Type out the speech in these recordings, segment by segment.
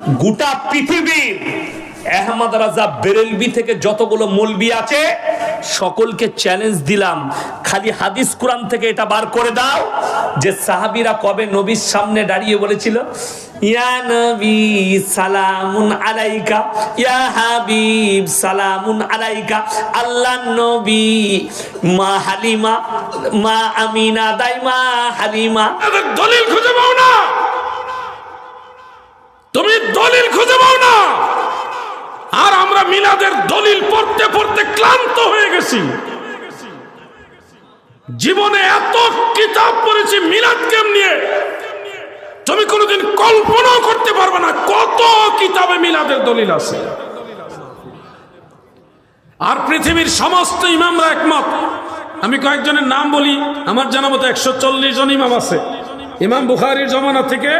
গোটা পৃথিবীর আহমদ রাজা বেরেলবি থেকে যতগুলো মলবি আছে, সকলকে চ্যালেঞ্জ দিলাম। খালি হাদিস কোরআন থেকে এটা বার করে দাও যে সাহাবিরা কবে নবীর সামনে দাঁড়িয়ে বলেছিল, ইয়া নবী সালামুন আলাইকা, ইয়া হাবিব সালামুন আলাইকা, আল্লাহ নবী, মা হালিমা, মা আমিনা দাইমা হালিমা। দলিল খুঁজে পাও না। তুমি দলিল খুঁজে পাও না। আর আমরা মিলাদের দলিল পড়তে পড়তে ক্লান্ত হয়ে গেছি। জীবনে এত কিতাব পড়েছি মিলাদ কেম নিয়ে। তুমি কোনোদিন কল্পনাও করতে পারবে না কত কিতাবে মিলাদের দলিল আছে। আর পৃথিবীর সমস্ত ইমামরা একমত। আমি কয়েকজনের নাম বলি, আমার জানা মতো একশো চল্লিশ জন ইমাম আছে। ইমাম বুখারির জমানা থেকে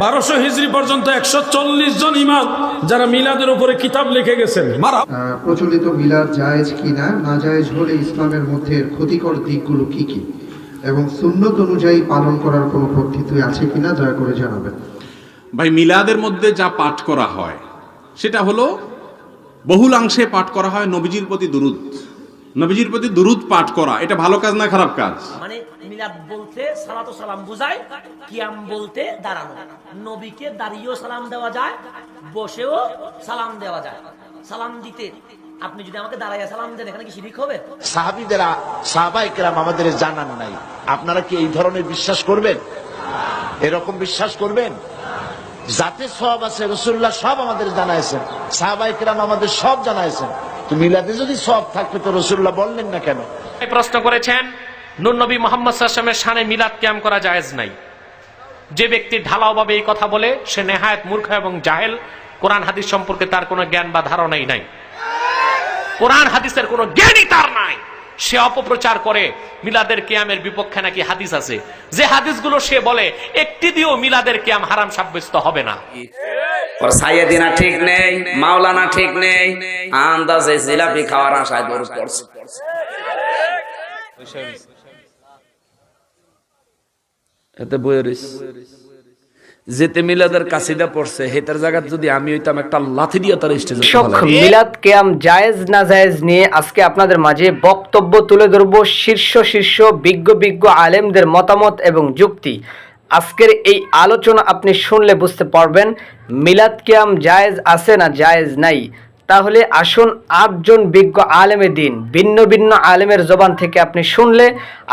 বারোশো হিজড়ি পর্যন্ত একশো চল্লিশ জন ইমাম যারা মিলাদের উপরে কিতাব লিখে গেছেন। মারা প্রচলিত মিলাদ জায়েজ কিনা না? জায়েজ হলে ইসলামের মধ্যে ক্ষতিকর দিকগুলো কি কি? এবং সুন্নত অনুযায়ী পালন করার কোনো পদ্ধতি আছে কিনা দয়া করে জানাবেন। ভাই মিলাদের মধ্যে যা পাঠ করা হয় সেটা হলো বহুলাংশে পাঠ করা হয় নবীজির প্রতি দুরুদ। নবীজির প্রতি দুরুদ পাঠ করা এটা ভালো কাজ না খারাপ কাজ? মানে মিলাদ বলতে সালাত সালাম বুঝায় কিয়াম বলতে দাঁড়ানো। নবীকে দাঁড়িয়েও সালাম দেওয়া যায় বসেও সালাম দেওয়া যায়। সালাম দিতে আপনি যদি আমাকে দাঁড়াইয়া সালাম দেন এখানে কি শিরিক হবে? সাহাবিদেরা সাহাবাইকেরাম আমাদের জানান নাই। আপনারা কি এই ধরনের বিশ্বাস করবেন? এরকম বিশ্বাস করবেন? যাতে সব আছে রসুল্লাহ সব আমাদের জানাইছেন সাহাবাইকেরাম আমাদের সব জানাইছেন। তো মিলাদে যদি সব থাকবে তো রসুল্লাহ বললেন না কেন? এই প্রশ্ন করেছেন নবী মোহাম্মদ সাল্লামের শানে মিলাদ ক্যাম করা জায়েজ নাই। যে ব্যক্তি ঢালাওভাবে এই কথা বলে, সে নেহায়ত মূর্খ এবং জাহেল। কোরআন হাদিস সম্পর্কে তার কোনো জ্ঞান বা ধারণাই নাই। কোরআন হাদিসের কোনো জ্ঞানই তার নাই। সে অপপ্রচার করে, মিলাদের কিয়ামের বিপক্ষে নাকি হাদিস আছে। যে হাদিসগুলো সে বলে, একটি দিয়েও মিলাদের কেয়াম হারাম সাব্যস্ত হবে না। ঠিক নেই, মাওলানা ঠিক নেই, আন্দাজে জিলাপি খাওয়ার আশায় দৌড় পড়ছে। এতে বইয়ের যেতে মিলাদের কাছিদা পড়ছে হেতার জায়গায় যদি আমি হইতাম একটা লাথি দিয়ে তার স্টেজে মিলাদ কেয়াম জায়েজ না জায়েজ নিয়ে আজকে আপনাদের মাঝে বক্তব্য তুলে ধরব শীর্ষ শীর্ষ বিজ্ঞ বিজ্ঞ আলেমদের মতামত এবং যুক্তি। আজকের এই আলোচনা আপনি শুনলে বুঝতে পারবেন মিলাদ কেয়াম জায়েজ আছে না জায়েজ নাই। তাহলে আসুন আটজন বিজ্ঞ আলেমে দিন, ভিন্ন ভিন্ন আলেমের জবান থেকে আপনি শুনলে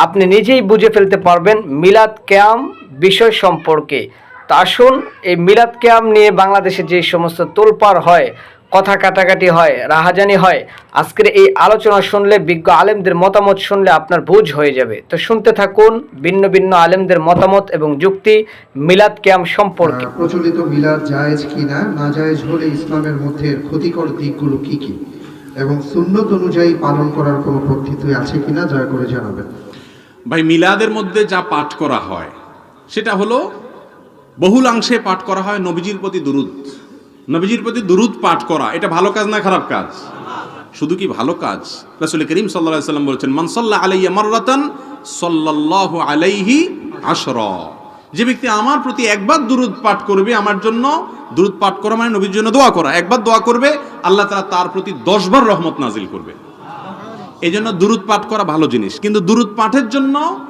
আপনি নিজেই বুঝে ফেলতে পারবেন মিলাদ ক্যাম বিষয় সম্পর্কে। তা আসুন, এই মিলাদ ক্যাম নিয়ে বাংলাদেশে যে সমস্ত তোলপাড় হয় কথা কাটাকাটি হয় রাহাজানি হয়। আজকের এই আলোচনা শুনলে বিজ্ঞ আলেমদের মতামত শুনলে আপনার বুঝ হয়ে যাবে। তো শুনতে থাকুন ভিন্ন ভিন্ন আলেমদের মতামত এবং যুক্তি মিলাদ ক্যাম সম্পর্কে। প্রচলিত মিলাদ জায়েজ কি না না জায়েজ হলে ইসলামের মধ্যে ক্ষতিকর দিকগুলো কি কি? এবং সুন্নত অনুযায়ী পালন করার কোনো পদ্ধতি আছে কিনা দয়া করে জানাবেন। ভাই মিলাদের মধ্যে যা পাঠ করা হয় সেটা হলো বহুলাংশে পাঠ করা হয় নবীজির প্রতি দুরুদ। নবীজির প্রতি দুরুদ পাঠ করা, এটা ভালো কাজ না খারাপ কাজ? শুধু কি ভালো কাজ? রাসূল করিম আলাইহি সাল্লাম বলেছেন, মান সাল্লা আলাইয়া মাররাতান, সাল্লাল্লাহু আলাইহি আশরা। যে ব্যক্তি আমার প্রতি একবার দুরুদ পাঠ করবে, আমার জন্য দুরুদ পাঠ করা মানে নবীর জন্য দোয়া করা। একবার দোয়া করবে, আল্লাহ তাআলা তার প্রতি দশবার রহমত নাজিল করবে। এই জন্য দুরুদ পাঠ করা ভালো জিনিস। কিন্তু দুরুদ পাঠের জন্য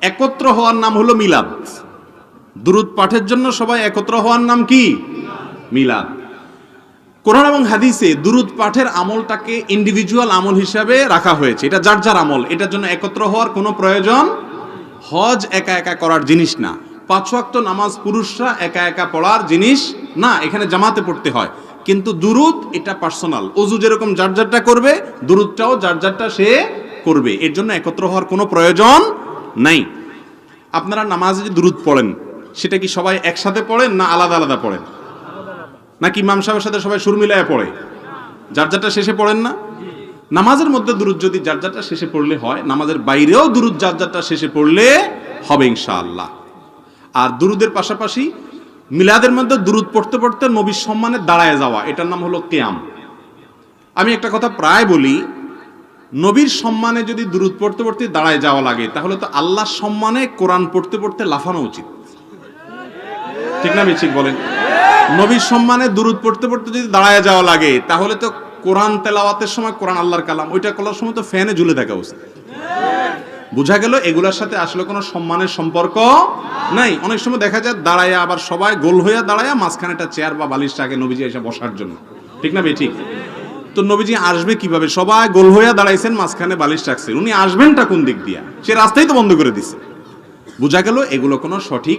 একত্র হওয়ার নাম হলো মিলাদ। দুরুদ পাঠের জন্য সবাই একত্র হওয়ার নাম কি? মিলাদ। কোরআন এবং হাদিসে দুরুদ পাঠের আমলটাকে ইন্ডিভিজুয়াল আমল হিসাবে রাখা হয়েছে। এটা যার যার আমল, এটার জন্য একত্র হওয়ার কোনো প্রয়োজন হজ একা একা করার জিনিস না। পাঁচ ওয়াক্ত নামাজ পুরুষরা একা একা পড়ার জিনিস না, এখানে জামাতে পড়তে হয়। কিন্তু দুরুদ, এটা পার্সোনাল অজু যেরকম যার যারটা করবে, দুরুদটাও যার যারটা সে করবে। এর জন্য একত্র হওয়ার কোনো প্রয়োজন নাই। আপনারা নামাজে যে দুরুদ পড়েন, সেটা কি সবাই একসাথে পড়েন না আলাদা আলাদা পড়েন? নাকি ইমাম সাহেবের সাথে সবাই সুর মিলায় পড়ে? যার যারটা শেষে পড়েন না? নামাজের মধ্যে দুরুদ যদি যার যারটা শেষে পড়লে হয়, নামাজের বাইরেও দুরুদ যার যারটা শেষে পড়লে হবে ইনশাআল্লাহ। আর দুরুদের পাশাপাশি মিলাদের মধ্যে দুরুদ পড়তে পড়তে নবীর সম্মানে দাঁড়ায় যাওয়া, এটার নাম হলো কেয়াম। আমি একটা কথা প্রায় বলি, নবীর সম্মানে যদি দুরুদ পড়তে পড়তে দাঁড়ায় যাওয়া লাগে, তাহলে তো আল্লাহর সম্মানে কোরআন পড়তে পড়তে লাফানো উচিত। ঠিক না মিছিল বলেন। নবীর সম্মানে দূরত পড়তে পড়তে যদি দাঁড়ায় যাওয়া লাগে, তাহলে তো কোরআন তেলাওয়াতের সময় কোরআন আল্লাহর কালাম, ওইটা করার সময় তো ফ্যানে ঝুলে থাকা উচিত। বোঝা গেল, এগুলোর সাথে আসলে কোনো সম্মানের সম্পর্ক নাই। অনেক সময় দেখা যায় দাঁড়ায় আবার সবাই গোল হইয়া দাঁড়ায় মাঝখানে একটা চেয়ার বা বালিশ রাখে নবীজি এসে বসার জন্য। ঠিক না ঠিক তো নবীজি আসবে কীভাবে? সবাই গোল হইয়া দাঁড়াইছেন, মাঝখানে বালিশ রাখছেন। উনি আসবেনটা কোন দিক দিয়া? সে রাস্তাই তো বন্ধ করে দিছে। বোঝা গেল, এগুলো কোনো সঠিক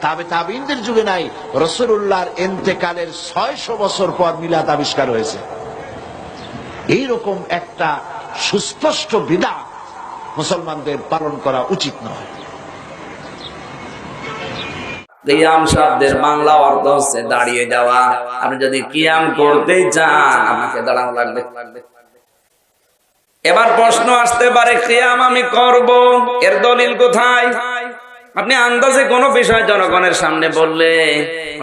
তাবে তাবিনদের যুগে নাই। রসুল্লাহর এন্তেকালের ছয়শো বছর পর মিলাদ আবিষ্কার হয়েছে। এইরকম একটা সুস্পষ্ট বিদা মুসলমানদের পালন করা উচিত নয়। কিয়াম শব্দের বাংলা অর্থ হচ্ছে দাঁড়িয়ে যাওয়া। আপনি যদি কিয়াম করতে চান আপনাকে দাঁড়ানো লাগবে। এবার প্রশ্ন আসতে পারে কিয়াম আমি করব? এর দলিল কোথায়? আপনি আন্দাজে কোনো বিষয় জনগণের সামনে বললে,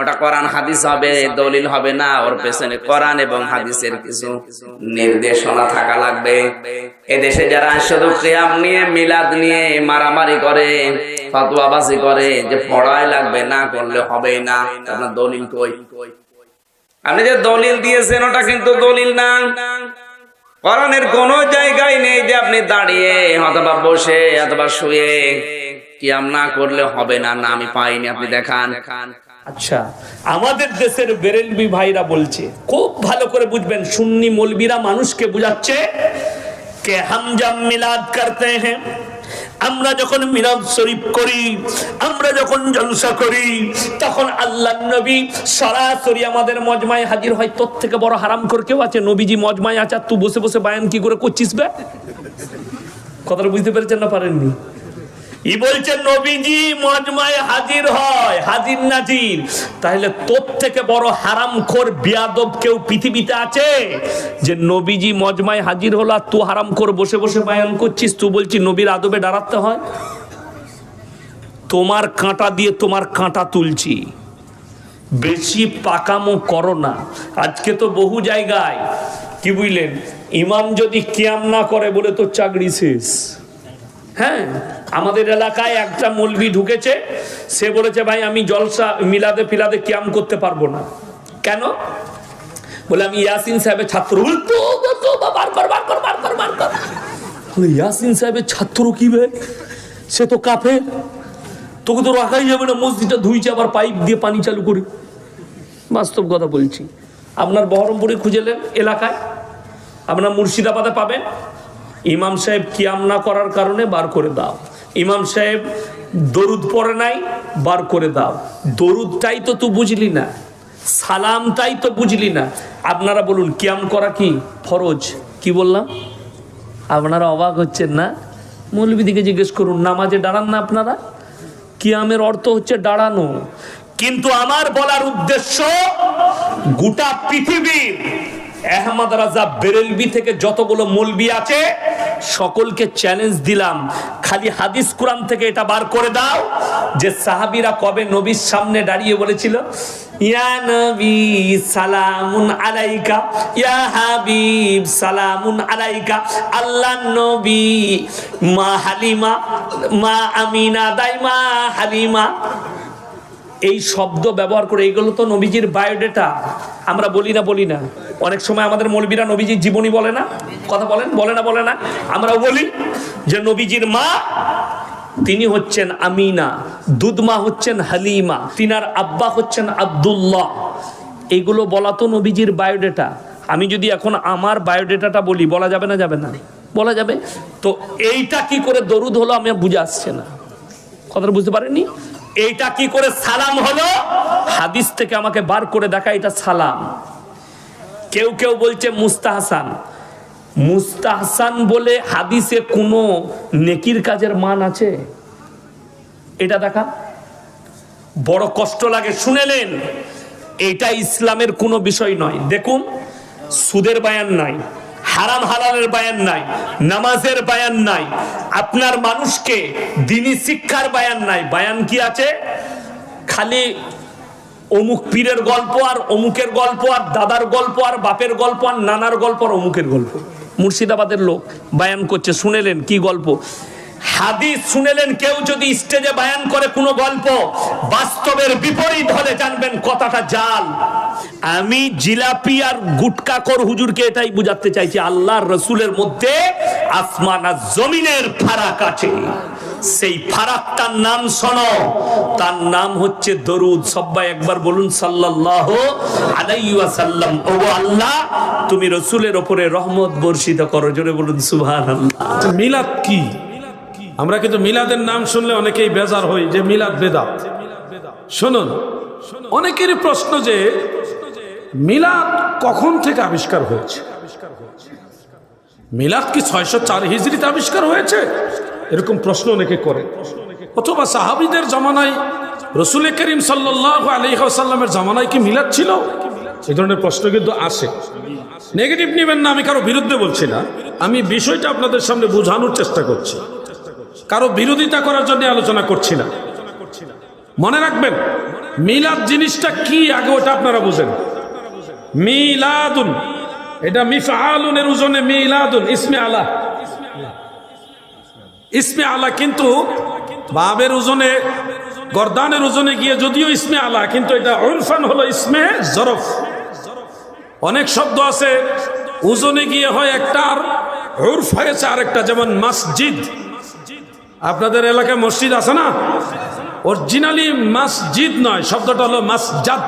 ওটা কোরআন হাদিস হবে, দলিল হবে না, ওর পেছনে কোরআন এবং হাদিসের কিছু নির্দেশনা থাকা লাগবে। এদেশে যারা শুধু কিয়াম নিয়ে, মিলাদ নিয়ে মারামারি করে, ফতোয়াবাজি করে, যে পড়াই লাগবে না, করলে হবে না, আপনার দলিল কই? আপনি যে দলিল দিয়েছেন, ওটা কিন্তু দলিল না। কোরআনের কোন জায়গায় নেই যে আপনি দাঁড়িয়ে, অথবা বসে, অথবা শুয়ে কিয়াম না করলে হবে না না আমি পাইনি, আপনি দেখান। আচ্ছা আমাদের দেশের বেরেলবি ভাইরা বলছে, খুব ভালো করে বুঝবেন, সুন্নি মলবিরা মানুষকে বুঝাচ্ছে কে হাম জব মিলাদ করতে হ্যাঁ। আমরা যখন মিলাদ শরীফ করি, আমরা যখন জলসা করি, তখন আল্লাহ নবী সরাসরি আমাদের মজমায় হাজির হয়। তোর থেকে বড় হারাম করে কেউ আছে? নবীজি মজমায় আচার তুই বসে বসে বায়ান কি করে করছিস বে? কথাটা বুঝতে পেরেছেন না পারেননি? ই বলছে নবীজি, মজমায় হাজির হয়, হাজির নাজির। তাহলে তোর থেকে বড় হারামখোর, বিয়াদব কেউ পৃথিবীতে আছে? যে নবীজি মজমায় হাজির হলো, আর তুই হারামখোর বসে বসে বায়ান করছিস, তুই বলছিস, নবীর আদবে দাঁড়াতে হয়? তোমার কাঁটা দিয়ে তোমার কাঁটা তুলছি। বেশি পাকামো করো না। আজকে তো বহু জায়গায়, কি বুঝলেন, ইমাম যদি কিয়াম না করে বলে তো চাকরি শেষ। হ্যাঁ আমাদের এলাকায় একটা মলবি ঢুকেছে। সে বলেছে, ভাই, আমি জলসা মিলাদে ফিলাদে ক্যাম করতে পারব না। কেন? বলে, আমি ইয়াসিন সাহেবের ছাত্র। ইয়াসিন সাহেবের ছাত্র কি বে? সে তো কাফে তোকে তো রাখাই যাবে না, মসজিদটা ধুইছে, আবার পাইপ দিয়ে পানি চালু করে। বাস্তব কথা বলছি। আপনার বহরমপুরে খুঁজেলেন এলাকায়? আপনার মুর্শিদাবাদে পাবেন? ইমাম সাহেব কিয়াম না করার কারণে বার করে দাও। ইমাম সাহেব দরুদ পড়ে নাই, বার করে দাও। দরুদটাই তো তুই বুঝলি না, সালামটাই তো বুঝলি না। আপনারা বলুন, কিয়াম করা কি ফরজ? কি বললাম? আপনারা অবাক হচ্ছেন না? মৌলবিদিকে জিজ্ঞেস করুন, নামাজে দাঁড়ান না আপনারা? কিয়ামের অর্থ হচ্ছে দাঁড়ানো। কিন্তু আমার বলার উদ্দেশ্য গোটা পৃথিবীর আহমদ রাজা বেরেলবি থেকে যতগুলো মলবি আছে, সকলকে চ্যালেঞ্জ দিলাম। খালি হাদিস কোরআন থেকে এটা বার করে দাও, যে সাহাবিরা কবে নবীর সামনে দাঁড়িয়ে বলেছিল, ইয়া নবী সালামুন আলাইকা, ইয়া হাবিব সালামুন আলাইকা, আল্লাহ নবী, মা হালিমা, মা আমিনা দাইমা হালিমা। এই শব্দ ব্যবহার করে এইগুলো তো নবীজির বায়োডেটা। আমরা বলি না বলি না। অনেক সময় আমাদের মৌলবীরা নবীজির জীবনী বলে না। কথা বলেন, বলে না বলে না। আমরাও বলি যে নবীজির মা, তিনি হচ্ছেন আমিনা, দুধমা হচ্ছেন হালিমা, তিনার আব্বা হচ্ছেন আব্দুল্লাহ। এইগুলো বলা তো নবীজির বায়োডেটা। আমি যদি এখন আমার বায়োডেটাটা বলি, বলা যাবে না যাবে না? বলা যাবে? তো এইটা কি করে দরুদ হলো, আমি বুঝে আসছে না। কথাটা বুঝতে পারেননি? এইটা কি করে সালাম হলো? হাদিস থেকে আমাকে বার করে দেখা, এটা সালাম। কেউ কেউ বলছে মুস্তাহসান। মুস্তাহসান বলে হাদিসে কোনো নেকির কাজের মান আছে? এটা দেখা। বড় কষ্ট লাগে শুনেলেন এটা ইসলামের কোনো বিষয় নয়। দেখুন, সুদের বায়ান নাই। হারাম হালালের বায়ান নাই, নামাজের বায়ান নাই, আপনার মানুষকে দিনী শিক্ষার বায়ান নাই। বায়ান কি আছে? খালি অমুক পীরের গল্প আর অমুকের গল্প আর দাদার গল্প আর বাপের গল্প আর নানার গল্প আর অমুকের গল্প। মুর্শিদাবাদের লোক বায়ান করছে, শুনেলেন কি গল্প? হাদিস শুনেলেন কেউ যদি স্টেজে বায়ান করে কোনো গল্প বাস্তবের বিপরীত হলে জানবেন কথাটা জাল। আমি জিলাপি আর গুটকাকর হুজুরকে এটাই বুঝাতে চাইছি আল্লাহর রসুলের মধ্যে আসমান আর জমিনের ফারাক আছে। সেই ফারাকটার নাম শোনো তার নাম হচ্ছে দরুদ। সবাই একবার বলুন সাল্লাল্লাহু আলাইহি ওয়াসাল্লাম। ও আল্লাহ তুমি রসুলের ওপরে রহমত বর্ষিত করো জোরে বলুন সুবহানাল্লাহ। আচ্ছা, মিলাদ কি? আমরা কিন্তু মিলাদের নাম শুনলে অনেকেই বেজার হই যে মিলাদ বেদাত শুনুন, অনেকেরই প্রশ্ন যে মিলাদ কখন থেকে আবিষ্কার হয়েছে? মিলাদ কি ছয়শো চার হিজড়িতে আবিষ্কার হয়েছে? এরকম প্রশ্ন অনেকে করে। অথবা সাহাবিদের জমানায় রসুল করিম সাল্লাহ আলহিহাসাল্লামের জমানায় কি মিলাদ ছিল? এই ধরনের প্রশ্ন কিন্তু আসে। নেগেটিভ নেবেন না, আমি কারও বিরুদ্ধে বলছি না। আমি বিষয়টা আপনাদের সামনে বোঝানোর চেষ্টা করছি। কারও বিরোধিতা করার জন্য আলোচনা করছি না। মনে রাখবেন, মিলাদ জিনিসটা কি আগে ওটা আপনারা বুঝেন। মিলাদুন, এটা মিফআলুনের উজনে মিলাদুন, ইসমে আলা। ইসমে আলা কিন্তু বাবের ওজনে, গরদানের ওজনে গিয়ে যদিও ইসমে আলা, কিন্তু এটা উরফান হলো ইসমে জরফ। অনেক শব্দ আছে, ওজনে গিয়ে হয় একটা আর হয়েছে আরেকটা, যেমন মসজিদ। আপনাদের এলাকায় মসজিদ আছে না? অরিজিনালি মাসজিদ নয়, শব্দটা হলো মাসজাদ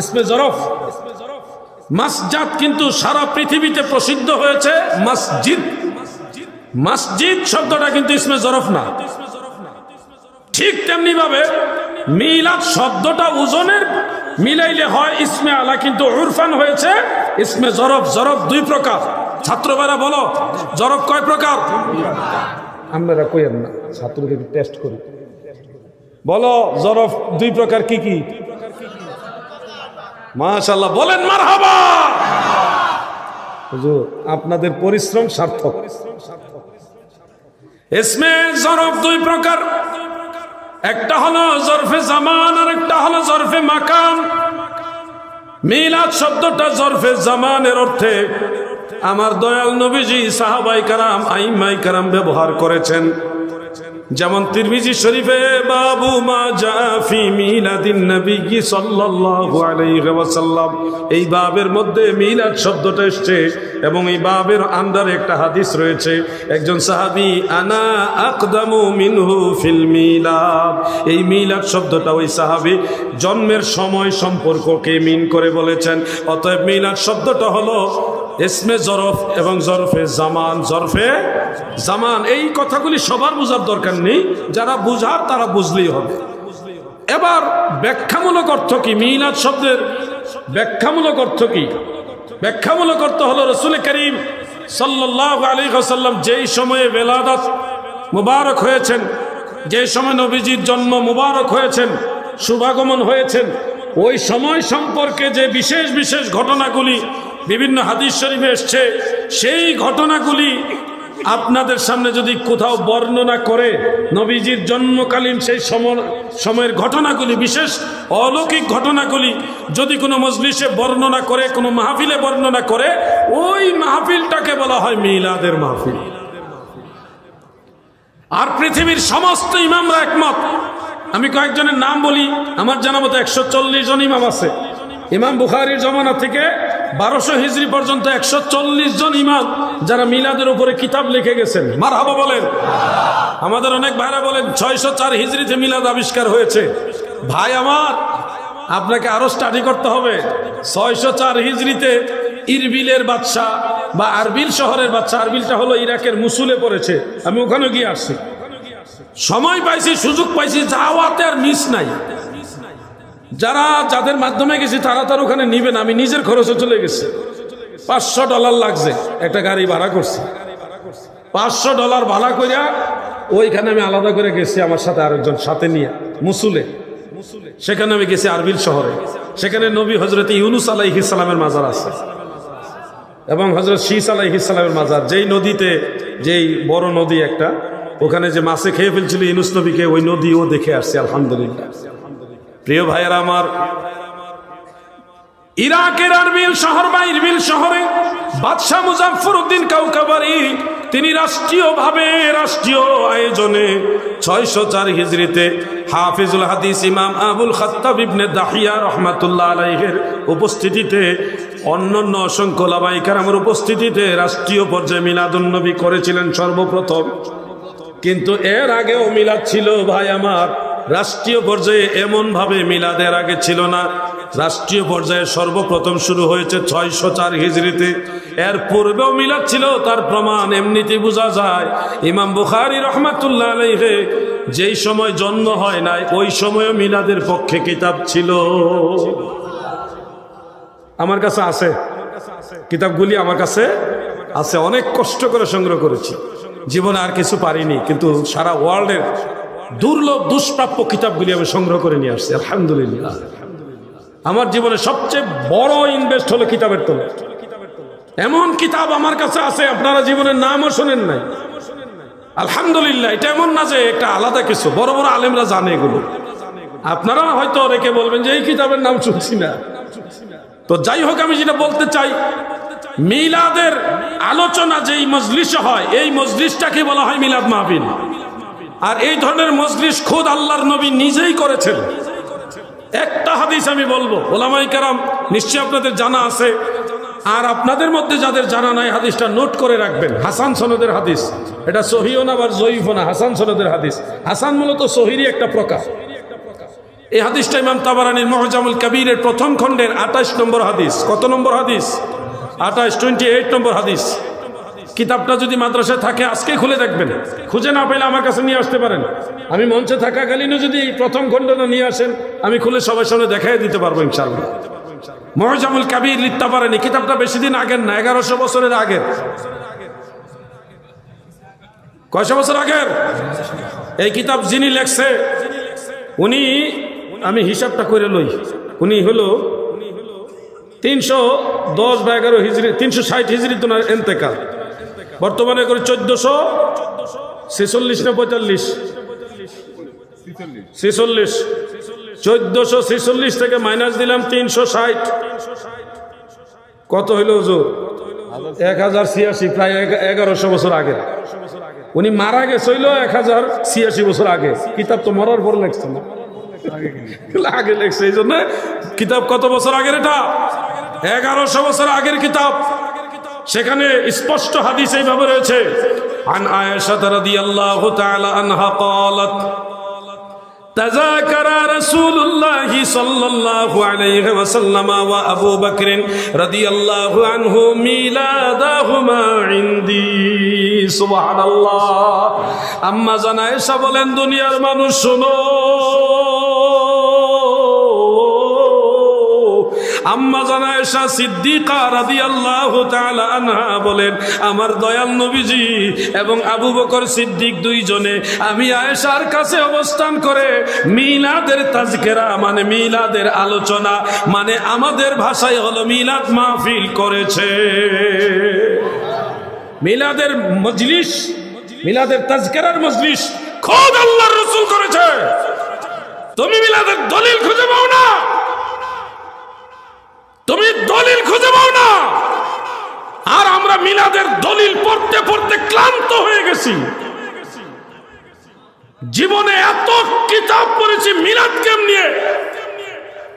ইসমে জরফ মাসজাদ কিন্তু সারা পৃথিবীতে প্রসিদ্ধ হয়েছে মাসজিদ মাসজিদ শব্দটা কিন্তু ইসমে জরফ না। ঠিক তেমনি ভাবে মিলাদ শব্দটা ওজনের মিলাইলে হয় ইসমে আলা, কিন্তু উরফান হয়েছে ইসমে জরফ জরফ দুই প্রকার। ছাত্রবেলা বলো জরফ কয় প্রকার? আপনারা কইেন না ছাত্রদের টেস্ট করি। বলো, জরফ, দুই প্রকার কি কি? মাশাল্লাহ বলেন মার হাবা আপনাদের পরিশ্রম সার্থক। ইসমে জরফ দুই প্রকার। একটা হলো জরফে জামান আর একটা হলো জরফে মাকান। মিলাদ শব্দটা জরফে জামানের অর্থে। আমার দয়াল নবীজি, সাহাবাই কারাম, আইমাই কারাম ব্যবহার করেছেন। যেমন তিরমিজি শরীফে, বাবু মা জাফি মিলাদিন নবী সাল্লাল্লাহু আলাইহি ওয়াসাল্লাম। এই বাবের মধ্যে মিলাদ শব্দটা এসেছে এবং এই বাবের আন্ডারে একটা হাদিস রয়েছে। একজন সাহাবী, আনা আকদামু মিনহু ফিল মিলাদ। এই মিলাদ শব্দটা ওই সাহাবী জন্মের সময় সম্পর্ককে মিন করে বলেছেন। অতএব মিলাদ শব্দটা হলো ইসমে জরফ এবং জরফে জামান জরফে জামান, এই কথাগুলি সবার বোঝার দরকার নেই। যারা বুঝার, তারা বুঝলেই হবে। এবার ব্যাখ্যামূলক অর্থ কি? মিলাদ শব্দের ব্যাখ্যামূলক অর্থ কি? ব্যাখ্যামূলক অর্থ হলো রসুল করিম সাল্লাহ আলী সাল্লাম যেই সময়ে বেলাদাত মুবারক হয়েছেন যে সময় নবীজির জন্ম মুবারক হয়েছেন, শুভাগমন হয়েছেন, ওই সময় সম্পর্কে যে বিশেষ বিশেষ ঘটনাগুলি বিভিন্ন হাদিস শরীফে এসছে, সেই ঘটনাগুলি আপনাদের সামনে যদি কোথাও বর্ণনা করে, নবীজির জন্মকালীন সেই সময়ের ঘটনাগুলি, বিশেষ অলৌকিক ঘটনাগুলি যদি কোনো মজলিসে বর্ণনা করে, কোনো মাহফিলে বর্ণনা করে, ওই মাহফিলটাকে বলা হয় মিলাদের মাহফিল। আর পৃথিবীর সমস্ত ইমামরা একমত। আমি কয়েকজনের নাম বলি, আমার জানা মতো একশো চল্লিশ জন ইমাম আছে। ইমাম বুখারির জমানা থেকে বারোশো হিজড়ি পর্যন্ত একশো চল্লিশ জন ইমাম যারা মিলাদের উপরে কিতাব লিখে গেছেন। মার হাবা বলেন। আমাদের অনেক ভাইরা বলেন, ছয়শো চার হিজড়িতে মিলাদ আবিষ্কার হয়েছে। ভাই আমার, আপনাকে আরও স্টাডি করতে হবে। ছয়শো চার হিজড়িতে ইরবিলের বাদশা বা আরবিল শহরের বাচ্চা আরবিলটা হলো ইরাকের মুসুলে পড়েছে। আমি ওখানে গিয়ে আসছি। সময় পাইছি, সুযোগ পাইছি, যাওয়াতে আর মিস নাই। যারা যাদের মাধ্যমে গেছি, তারা তার ওখানে নিবেন আমি নিজের খরচে চলে গেছি। পাঁচশো ডলার লাগছে। একটা গাড়ি ভাড়া করছি। পাঁচশো ডলার ভাড়া করিয়া ওইখানে আমি আলাদা করে গেছি আমার সাথে আরেকজন সাথে নিয়ে, মুসুলে। সেখানে আমি গেছি আরবিল শহরে। সেখানে নবী হজরত ইউনুস আলাইহিসালামের মাজার আছে। এবং হজরত শীস আলাইহিসালামের মাজার। যেই নদীতে, যেই বড় নদী একটা, ওখানে যে মাছে খেয়ে ফেলছিল ইউনুস নবীকে, ওই নদীও দেখে আসছে, আলহামদুলিল্লাহ। প্রিয় ভাইয়েরা আমার, ইরাকের আরবিল শহর বা ইরবিল শহরে বাদশাহ মুজাফর উদ্দিন কাউকাবারি, তিনি রাষ্ট্রীয়ভাবে রাষ্ট্রীয় আয়োজনে ছয়শো চার হিজড়িতে হাফিজুল হাদিস ইমাম আবুল খাত্তাব ইবনে দাহিয়া রহমাতুল্লাহ আলাইহের উপস্থিতিতে অন্যান্য অসংখ্য লাবাইকার আমার উপস্থিতিতে রাষ্ট্রীয় পর্যায়ে মিলাদুন্নবী করেছিলেন সর্বপ্রথম। কিন্তু এর আগেও মিলাদ ছিল, ভাই আমার রাষ্ট্রীয় পর্যায়ে এমন ভাবে মিলাদের আগে ছিল না। রাষ্ট্রীয় পর্যায়ে সর্বপ্রথম শুরু হয়েছে ছয়শো চার হিজড়িতে। এর পূর্বেও মিলাদ ছিল, তার প্রমাণ এমনিতে বোঝা যায়। ইমাম বুখারি রহমাতুল্লাহ আলাইহে যেই সময় জন্ম হয় নাই, ওই সময়ও মিলাদের পক্ষে কিতাব ছিল। আমার কাছে আছে। কিতাবগুলি আমার কাছে আছে। অনেক কষ্ট করে সংগ্রহ করেছি। জীবনে আর কিছু পারিনি, কিন্তু সারা ওয়ার্ল্ডের দুর্লভ, দুষ্প্রাপ্য কিতাবগুলি আমি সংগ্রহ করে নিয়ে আসছি। আলহামদুলিল্লাহ। আমার জীবনে সবচেয়ে বড় ইনভেস্ট হলো কিতাবের তোলে। এমন কিতাব আমার কাছে আছে, আপনারা জীবনের নামও শোনেন নাই। আলহামদুলিল্লাহ, এটা এমন না যে একটা আলাদা কিছু, বড় বড় আলেমরা জানে এগুলো। আপনারা হয়তো রেখে বলবেন যে এই কিতাবের নাম শুনছি না। তো যাই হোক, আমি যেটা বলতে চাই, মিলাদের আলোচনা যেই মজলিসে হয়, এই মজলিসটাকে বলা হয় মিলাদ মাহবিল আর এই ধরনের মজলিস খোদ আল্লাহর নবী নিজেই করেছেন। একটা হাদিস আমি বলব ওলামাই কারাম নিশ্চয় আপনাদের জানা আছে। আর আপনাদের মধ্যে যাদের জানা নাই, হাদিসটা নোট করে রাখবেন। হাসান সনদের হাদিস। এটা সহিও না বা জয়ীফও না, হাসান সনদের হাদিস। হাসান মূলত সহিরই একটা প্রকাশ। এই হাদিসটা ইমাম তাবারানির মহজামুল কবিরের প্রথম খণ্ডের আঠাশ নম্বর হাদিস। কত নম্বর হাদিস? আঠাশ টোয়েন্টি এইট নম্বর হাদিস। কিতাবটা যদি মাদ্রাসায় থাকে আজকে খুলে দেখবেন। খুঁজে না পেলে আমার কাছে নিয়ে আসতে পারেন। আমি মঞ্চে থাকাকালীনও যদি প্রথম খণ্ডটা নিয়ে আসেন, আমি খুলে সবার সামনে দেখাই দিতে পারব ইনশাল্লাহ মহজামুল কাবির লিখতে পারেনি। কিতাবটা বেশি দিন আগের না, এগারোশো বছরের আগের। কয়শো বছর আগের? এই কিতাব যিনি লেখছে, উনি, আমি হিসাবটা করে লই। উনি হলো তিনশো দশ বা এগারো হিজড়ি তিনশো ষাট হিজড়ি তো এন্তেকাল। বর্তমানে করে চোদ্দশো ছেচল্লিশ না পঁয়তাল্লিশ? ছেচল্লিশ। চোদ্দশো ছেচল্লিশ থেকে মাইনাস দিলাম তিনশো ষাট। কত হইল হুজুর? এক হাজার ছিয়াশি প্রায় এগারোশো বছর আগে। উনি মারা গেছে হইল এক হাজার ছিয়াশি বছর আগে। কিতাব তো মরার পর লেখছে না। আগে লেখছে এই জন্য কিতাব কত বছর আগের এটা? এগারোশো বছর আগের কিতাব। সেখানে স্পষ্ট হাদিস এইভাবে রয়েছে عن عائشة رضي الله تعالى عنها قالت تذاكر رسول الله صلى الله عليه وسلم وأبو بكر رضي الله عنه ميلادهما عندي سبحان الله আম্মা জানা এসা বলেন দুনিয়ার মানুষ শোনো আম্মা জানা এসা সিদ্দিকা রাদিয়াল্লাহু তাআলা আনহা বলেন, আমার দয়াল নবীজি এবং আবু বকর সিদ্দিক দুইজনে আমি আয়েশার কাছে অবস্থান করে মিলাদের তাজকেরা মানে মিলাদের আলোচনা মানে আমাদের ভাষায় হলো মিলাদ মাহফিল করেছে। মিলাদের মজলিস, মিলাদের তাজকেরার মজলিস খোদ আল্লাহর রসুল করেছে। তুমি মিলাদের দলিল খুঁজে পাও না। তুমি দলিল খুঁজে পাও না। আর আমরা মিলাদের দলিল পড়তে পড়তে ক্লান্ত হয়ে গেছি। জীবনে এত কিতাব পড়েছি মিলাদ কেম নিয়ে।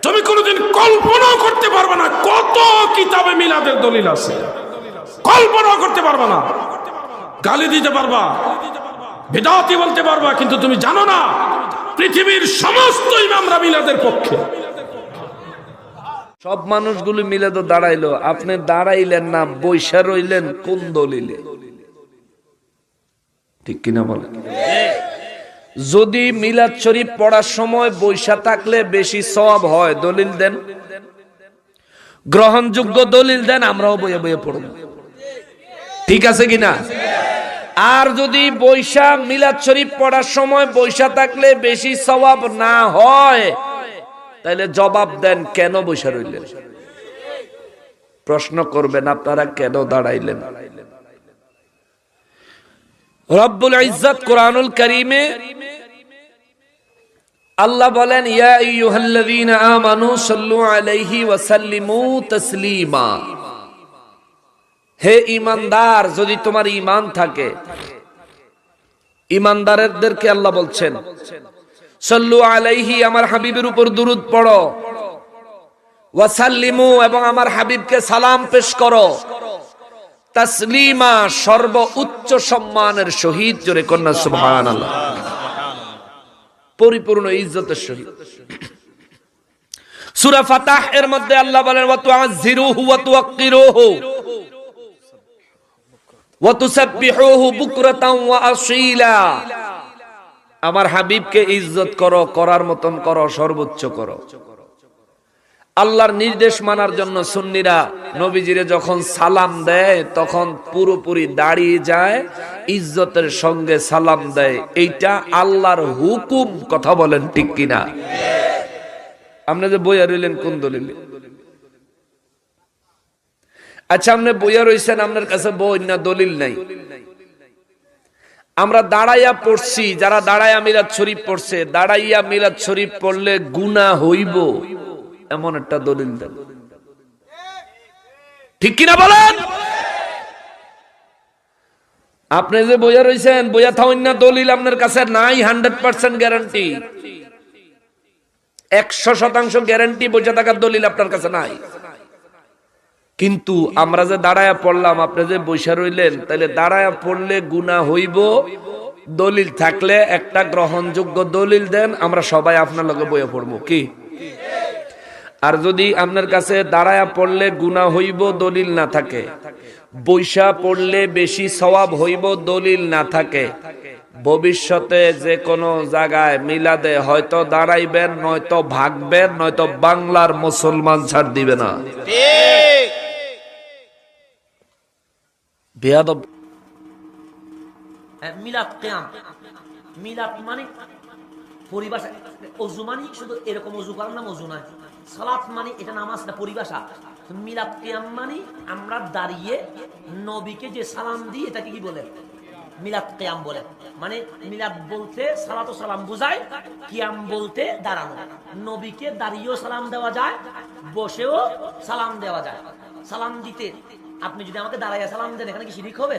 তুমি কোনোদিন কল্পনাও করতে পারবে না কত কিতাবে মিলাদের দলিল আছে। কল্পনাও করতে পারবে না। গালি দিতে পারবা। বেদাতি বলতে পারবা, কিন্তু তুমি জানো না, পৃথিবীর সমস্ত ইমামরা মিলাদের পক্ষে। সব মানুষগুলো মিলে তো দাঁড়াইলো। আপনি দাঁড়াইলেন না বৈশা রইলেন কোন দলিলে? ঠিক কিনা বলেন? যদি মিলাদ শরীফ পড়ার সময় বৈশা থাকলে বেশি সব হয়, দলিল দেন। গ্রহণযোগ্য দলিল দেন, আমরাও বইয়ে বইয়ে পড়ব। ঠিক আছে কিনা? আর যদি বৈশা মিলাদ শরীফ পড়ার সময় বৈশা থাকলে বেশি সওয়াব না হয় তাহলে জবাব দেন, কেন বৈশা রইলেন? প্রশ্ন করবেন, আপনারা কেন দাঁড়াইলেন? রব্বুল ইজ্জত কোরআনুল করিমে আল্লাহ বলেন, ইয়া আইয়ুহাল্লাযীনা আমানু সাল্লু আলাইহি ওয়া সাল্লিমু তাসলিমা। হে ইমানদার যদি তোমার ঈমান থাকে ইমানদারদেরকে আল্লাহ বলছেন সল্লু আলাইহি, আমার হাবিবের উপর দুরুদ পড়ো। ওয়াসাল্লিমু, এবং আমার হাবিবকে সালাম পেশ করো। তাসলিমা সর্ব উচ্চ সম্মানের সহিত জোরে কন্যা সুবহানাল্লাহ। পরিপূর্ণ ইজ্জতের সহিত সূরা ফাতাহ, এর মধ্যে আল্লাহ বলেন ওয়া তুআযিরুহু ওয়া তুওয়াক্কিরুহু ওয়া তুসাব্বিহুহু বুকরাতাও ওয়া আসীলা। আমার হাবিবকে ইজ্জত করো, করার মতন করো, সর্বোচ্চ করো। আল্লাহর নির্দেশ মানার জন্য সুন্নিরা নবীজিরে যখন সালাম দেয়, তখন পুরোপুরি দাঁড়িয়ে যায়, ইজ্জতের সঙ্গে সালাম দেয়। এইটা আল্লাহর হুকুম, কথা বলেন ঠিক কিনা? আপনি যে বইয়া রইলেন, কোন দলিল? আচ্ছা আপনি বইয়া রইছেন, আপনার কাছে বই না দলিল নাই? আমরা দাঁড়াইয়া পড়ছি, যারা দাঁড়াইয়া মিলাদ শরীফ পড়ছে, দাঁড়াইয়া মিলাদ শরীফ পড়লে গুনাহ হইব। এমন একটা দলিল দেন। ঠিক কিনা বলেন? আপনি যে বইয়া রয়েছেন বইয়া থাউন না দলিল আপনার কাছে নাই, হান্ড্রেড পার্সেন্ট গ্যারান্টি। একশো শতাংশ গ্যারান্টি বইয়া থাকার দলিল আপনার কাছে নাই। কিন্তু আমরা যে দাঁড়ায়া পড়লাম, আপনি যে বৈশা রইলেন, তাহলে দাঁড়ায়া পড়লে গুণা হইব, দলিল থাকলে একটা গ্রহণযোগ্য দলিল দেন, আমরা সবাই আপনার লগে বইয়া পড়ব, কি? আর যদি আপনার কাছে দাঁড়ায়া পড়লে গুণা হইব, দলিল না থাকে, বৈশা পড়লে বেশি সওয়াব হইব, দলিল না থাকে, ভবিষ্যতে যে কোনো জায়গায় মিলাদে হয়তো দাঁড়াইবেন, নয়তো ভাগবেন, নয়তো বাংলার মুসলমান ছাড় দিবে না। বেয়াদব। মিলাদ কেয়াম। মিলাদ মানে পরিভাষা। অজু মানে শুধু এরকম অজু করার নাম অজু সালাত মানে এটা নামাজ না পরিভাষা। মিলাদ কেয়াম মানে আমরা দাঁড়িয়ে নবীকে যে সালাম দিই, এটাকে কি বলে? কেয়াম বলে। মানে বলতে সালাত সালাম বুঝায়, কিয়াম বলতে দাঁড়ানো। নবীকে দাঁড়িয়েও সালাম দেওয়া যায়, বসেও সালাম দেওয়া যায়। সালাম দিতে আপনি যদি আমাকে দাঁড়াইয়া সালাম দেন, এখানে কি শিরিক হবে?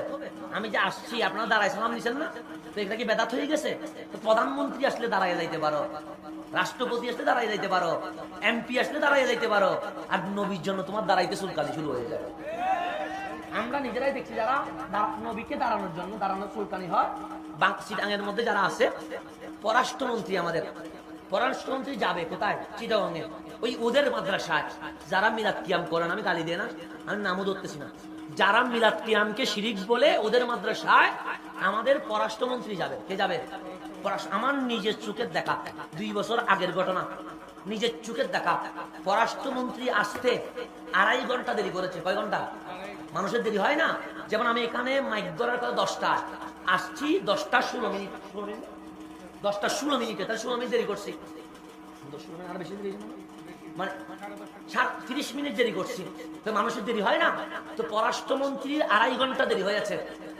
আমি যে আসছি, আপনারা দাঁড়ায় সালাম দিচ্ছেন না? তো এটা কি বেদাত হয়ে গেছে? তো প্রধানমন্ত্রী আসলে দাঁড়াইয়া যাইতে পারো। রাষ্ট্রপতি আসলে দাঁড়াইয়া যাইতে পারো। এমপি আসলে দাঁড়াইয়া যাইতে পারো। আর নবীর জন্য তোমার দাঁড়াইতে চুলকানি শুরু হয়ে যাবে আমরা নিজেরাই দেখছি যারা নবীকে দাঁড়ানোর জন্য দাঁড়ানোর চুলকানি হয়। চিটাঙের মধ্যে যারা আছে, পররাষ্ট্রমন্ত্রী আমাদের। পররাষ্ট্রমন্ত্রী যাবে কোথায়? চিটাঙে ওই ওদের মাদ্রাসায়। যারা মিলাদ কিয়াম করেন, আমি গালি দিয়ে না, আমি নামও ধরতেছি না। যারা মিলাদ কিয়ামকে শিরিক বলে ওদের মাদ্রাসায় আমাদের পররাষ্ট্রমন্ত্রী যাবে। কে যাবে? আমার নিজের চোখের দেখা, দুই বছর আগের ঘটনা। নিজের চোখের দেখা। পররাষ্ট্রমন্ত্রী আসতে আড়াই ঘণ্টা দেরি করেছে। কয় ঘণ্টা? মানুষের দেরি হয় না? যেমন আমি এখানে মাইক ধরার কথা দশটা আসছি দশটা ষোলো মিনিট। ষোলো মিনিট? দশটা মিনিটে, তাহলে ষোলো মিনিট দেরি করছি। মিনিট বেশি দেরি মানে তিরিশ মিনিট দেরি করছি। তো মানুষের দেরি হয় না? তো পররাষ্ট্রমন্ত্রীর আড়াই ঘণ্টা দেরি হয়েছে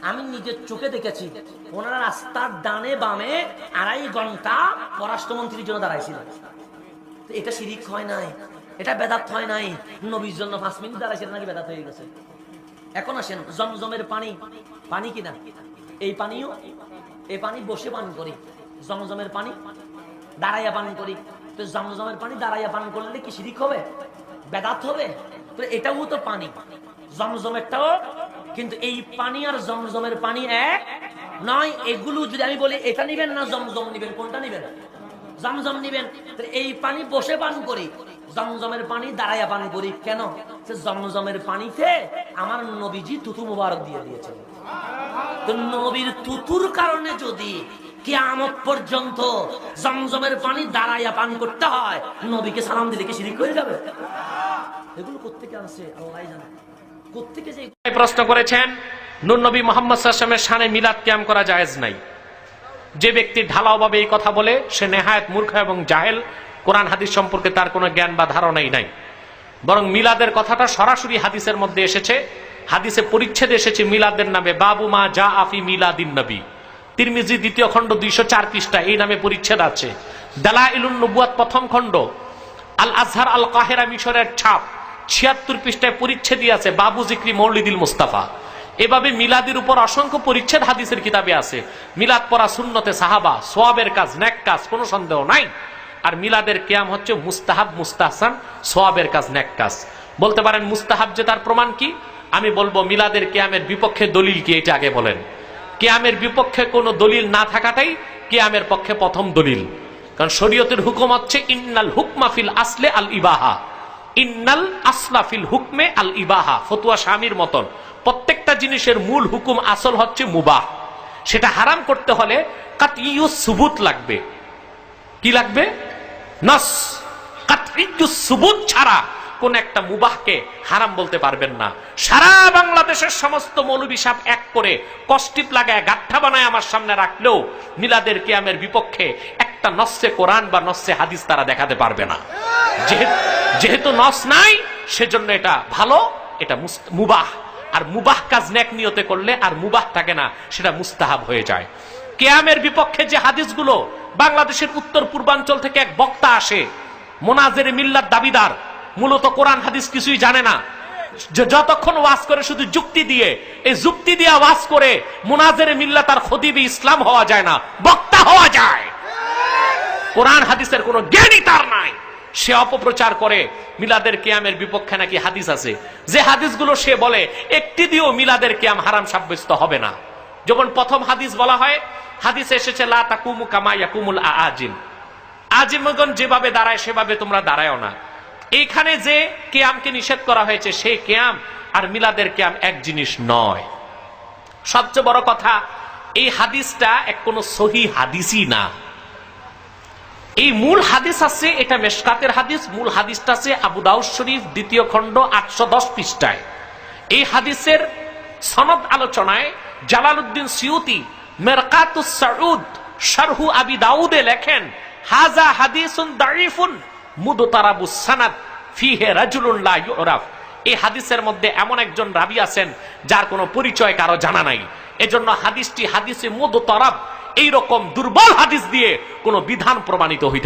আমি নিজের চোখে দেখেছি, ওনারা রাস্তার ডানে বামে আড়াই ঘণ্টা পররাষ্ট্রমন্ত্রীর জন্য দাঁড়াইছিল। তো এটা শিরিক হয় নাই, এটা বেদাত হয় নাই। নবীর জন্য পাঁচ মিনিট দাঁড়াইছিল নাকি বেদাত হয়ে গেছে? এখন আসেন, জমজমের পানি পানি কিনা? এই পানিও, এই পানি বসে পান করি। জমজমের পানি, দাঁড়াইয়া পান করি। তো জমজমের পানি দাঁড়াইয়া পান করলে কি শিরিক হবে? বেদাত হবে? তো এটাও তো পানি। জমজমেরটাও, কিন্তু এই পানি আর জমজমের পানি এক নয়। এগুলো যদি আমি বলি, এটা নিবেন না জমজম নিবেন? কোনটা নিবেন? জমজম নিবেন। এই পানি বসে পান করি। জমজমের পানি দাঁড়াইয়া পান করি। কেন? সে জমজমের পানিতে আমার নবীজি তুতু মুবারক দিয়ে দিয়েছে তো নবীর তুতুর কারণে যদি কিয়ামত পর্যন্ত জমজমের পানি দাঁড়াইয়া পান করতে হয়। নবীকে সালাম দিলে কি শিরিক হয়ে যাবে? এগুলো কোত্থেকে আনছে আল্লাহ জানে। কোত্থেকে যে প্রশ্ন করেছেন নুর নবী মোহাম্মদ সাল্লামের সানে মিলাদ ক্যাম করা জায়েজ নাই। যে ব্যক্তি ঢালাওভাবে এই কথা বলে, সে নেহায়ত মূর্খ এবং জাহেল। কোরআন হাদিস সম্পর্কে তার কোনো জ্ঞান বা ধারণাই নাই। বরং মিলাদের কথাটা সরাসরি হাদিসের মধ্যে এসেছে। হাদিসে পরিচ্ছেদ এসেছে মিলাদের নামে, বাবু মা যা আফি মিলাদিন নবী। তিরমিজি দ্বিতীয় খণ্ড দুইশো চার পৃষ্ঠা, এই নামে পরিচ্ছেদ আছে। দালা ইলুন নবুয়াত প্রথম খণ্ড আল আজহার আল কাহেরা মিশরের ছাপ, ছিয়াত্তর পৃষ্ঠায় পরিচ্ছেদই আছে, বাবু জিক্রি মৌলিদিল মুস্তাফা। এভাবে মিলাদের উপর অসংখ্য পরিচ্ছেদ হাদিসের কিতাবে আছে। মিলাদ পড়া সুন্নতে সাহাবা, সোয়াবের কাজ, ন্যাক কাজ, কোনো সন্দেহ নাই। আর মিলাদের কেয়াম হচ্ছে মুস্তাহাব, মুস্তাহসান, সোয়াবের কাজ, ন্যাক কাজ। বলতে পারেন মুস্তাহাব যে তার প্রমাণ কি? আমি বলব মিলাদের কেয়ামের বিপক্ষে দলিল কি, এটা আগে বলেন। কেয়ামের বিপক্ষে কোনো দলিল না থাকাটাই কেয়ামের পক্ষে প্রথম দলিল। কারণ শরীয়তের হুকুম হচ্ছে, ইন্নাল হুকমাফিল আসলে আল ইবাহা। ইন্নাল আসলাফিল হুকমে আল ইবাহা, ফতুয়া স্বামীর মতন। প্রত্যেকটা জিনিসের মূল হুকুম আসল হচ্ছে মুবাহ। সেটা হারাম করতে হলে সুবুত লাগবে। কি লাগবে? নস। কাতিয়ু সুবুত ছাড়া কোন একটা মুবাহকে হারাম বলতে পারবেন না। সারা বাংলাদেশের সমস্ত মৌলবী সাহেব এক করে কষ্টিপ লাগায় গাঠা বানায় আমার সামনে রাখলেও মিলাদের কিয়ামের বিপক্ষে একটা নস্যে কোরআন বা নস্যে হাদিস তারা দেখাতে পারবে না। যেহেতু নস নাই, সেজন্য এটা ভালো, এটা মুবাহ। আর মুবাহ কাজ নেক নিয়তে করলে আর মুবাহ থাকে না, সেটা মুস্তাহাব হয়ে যায়। কেয়ামের বিপক্ষে যে হাদিসগুলো বাংলাদেশের উত্তর পূর্বাঞ্চল থেকে এক বক্তা আসে, মোনাজের মিল্লার দাবিদার মূলত কোরআন হাদিস কিছুই জানে না। যতক্ষণ ওয়াজ করে শুধু যুক্তি দিয়ে, এই যুক্তি দিয়ে ওয়াজ করে মোনাজের মিল্লা তার খদিবি ইসলাম হওয়া যায় না, বক্তা হওয়া যায়। কোরআন হাদিসের কোনো জ্ঞানই তার নাই। সে অপপ্রচার করে, মিলাদের কেয়ামের বিপক্ষে নাকি হাদিস আছে। যে হাদিসগুলো সে বলে, একটি দিয়েও মিলাদের কেয়াম হারাম সাব্যস্ত হবে না। যেমন প্রথম হাদিস বলা হয়, হাদিস এসেছে, লা তাকুমু কামা ইয়াকুমুল আজিম আজিমগণ যেভাবে দাঁড়ায়, সেভাবে তোমরা দাঁড়ায়ও না। এইখানে যে কেয়ামকে নিষেধ করা হয়েছে সেই কেয়াম আর মিলাদের কেয়াম এক জিনিস নয়। সবচেয়ে বড় কথা, এই হাদিসটা এক কোনো সহি হাদিসই না। এই মূল হাদিস আছে, এটা মেশকাতের হাদিস, মূল হাদিসটা আছে আবু দাউদ শরীফ, দ্বিতীয় খণ্ড, আটশো দশ পৃষ্ঠায়। এই হাদিসের সনদ আলোচনায় জালালউদ্দিন সিউতি, মেরকাতুস সাউদ, শারহু আবি দাউদে লেখেন হাজা হাদিসুন দাইফুন মুদতারাবুস সানাদ ফিহে রাজুলুন লা ইউরাফ। এই হাদিসের মধ্যে এমন একজন রাবি আছেন যার কোনো পরিচয় কারও জানা নাই। এজন্য হাদিসটি হাদিসে মুদতারাব, এইরকম দুর্বল হাদিস দিয়ে কোনো বিধান প্রমাণিত হইতে